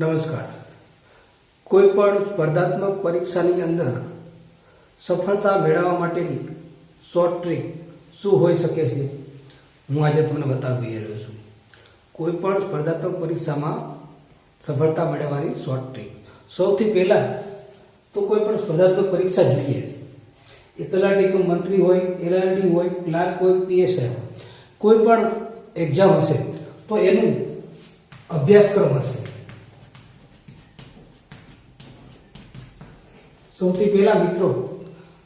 નમસ્કાર. કોઈ પણ સ્પર્ધાત્મક પરીક્ષાની અંદર સફળતા મેળવવા માટેની શોર્ટ ટ્રીક શું હોઈ શકે છે? હું આજે તમને બતાવી રહ્યો છું. કોઈ પણ સ્પર્ધાત્મક પરીક્ષામાં સફળતા મેળવવાની શોર્ટ ટ્રીક સૌથી પહેલાં તો કોઈ પણ સ્પર્ધાત્મક પરીક્ષા જોઈએ. એ તલાટી કે મંત્રી હોય એલઆરડી હોય, ક્લાર્ક હોય પીએસઆઈ હોય. કોઈ પણ એક્ઝામ હશે તો એનું અભ્યાસક્રમ હશે. સૌથી પહેલા મિત્રો,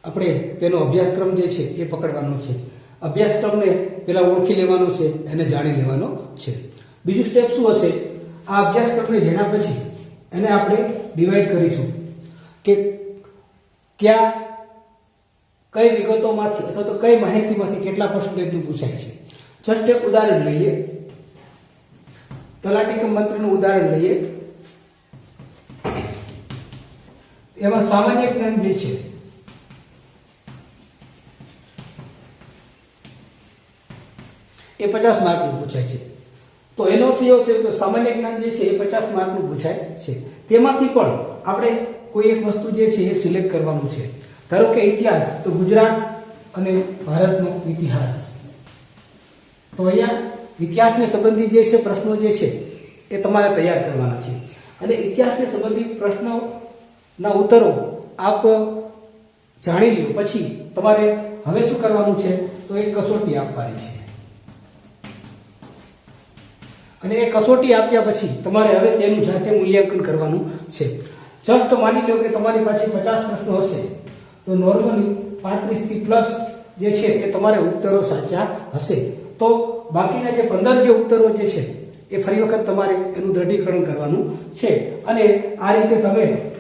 આપણે તેનો અભ્યાસક્રમ જે છે એ પકડવાનો છે. અભ્યાસક્રમને પહેલા ઓળખી લેવાનો છે, એને જાણી લેવાનો છે. બીજું સ્ટેપ શું હશે? આ અભ્યાસક્રમને જેના પછી એને આપણે ડિવાઈડ કરીશું કે ક્યાં, કઈ વિગતોમાંથી અથવા તો કઈ માહિતીમાંથી કેટલા પર્સન્ટેજનું પૂછાય છે. જસ્ટ એક ઉદાહરણ લઈએ. તલાટી કે મંત્રીનું ઉદાહરણ લઈએ. એમાં સામાન્ય જ્ઞાન જે છે, એ પચાસ માર્કનું પૂછાય છે. તો એનો અર્થ એવો થયો કે સામાન્ય જ્ઞાન જે છે, એ પચાસ માર્કનું પૂછાય છે. તેમાંથી પણ આપણે કોઈ એક વસ્તુ જે છે, એ સિલેક્ટ કરવાનું છે. ધારો કે ઇતિહાસ, તો ગુજરાત અને ભારતનો ઇતિહાસ. તો અહીંયા ઇતિહાસને સંબંધિત જે છે, પ્રશ્નો જે છે, એ તમારે તૈયાર કરવાના છે. અને ઇતિહાસને સંબંધિત પ્રશ્નોના ઉત્તરો આપ જાણી લ્યો. પછી તમારે હવે શું કરવાનું છે? તો એક કસોટી આપવાની છે. અને એ કસોટી આપ્યા પછી તમારે હવે તેનું જાતે મૂલ્યાંકન કરવાનું છે. જસ્ટ માની લો કે તમારી પાસે પચાસ પ્રશ્નો હશે. તો નોર્મલી પાંત્રીસથી પ્લસ જે છે એ તમારે ઉત્તરો સાચા હશે. તો બાકીના જે પંદર જે ઉત્તરો જે છે, એ ફરી વખત તમારે એનું દ્રઢીકરણ કરવાનું છે. અને આ રીતે તમે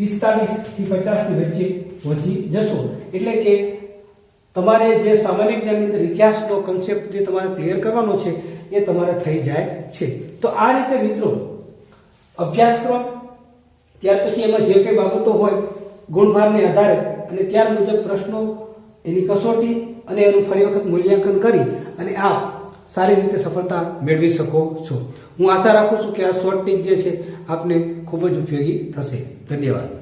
પિસ્તાલીસથી પચાસની વચ્ચે પહોંચી જશો. એટલે કે તમારે જે સામાન્ય જ્ઞાનની અંદર ઇતિહાસનો કન્સેપ્ટ જે તમારે ક્લિયર કરવાનો છે, એ તમારે થઈ જાય છે. તો આ રીતે મિત્રો, અભ્યાસક્રમ, ત્યાર પછી એમાં જે કંઈ બાબતો હોય, ગુણભારને આધારે અને ત્યાર મુજબ પ્રશ્નો, એની કસોટી અને એનું ફરી વખત મૂલ્યાંકન કરી અને આપ સારી રીતે સફળતા મેળવી શકો છો. હું આશા રાખું છું કે આ શોર્ટ ટીક જે છે, આપને ખૂબ જ ઉપયોગી થશે. ધન્યવાદ.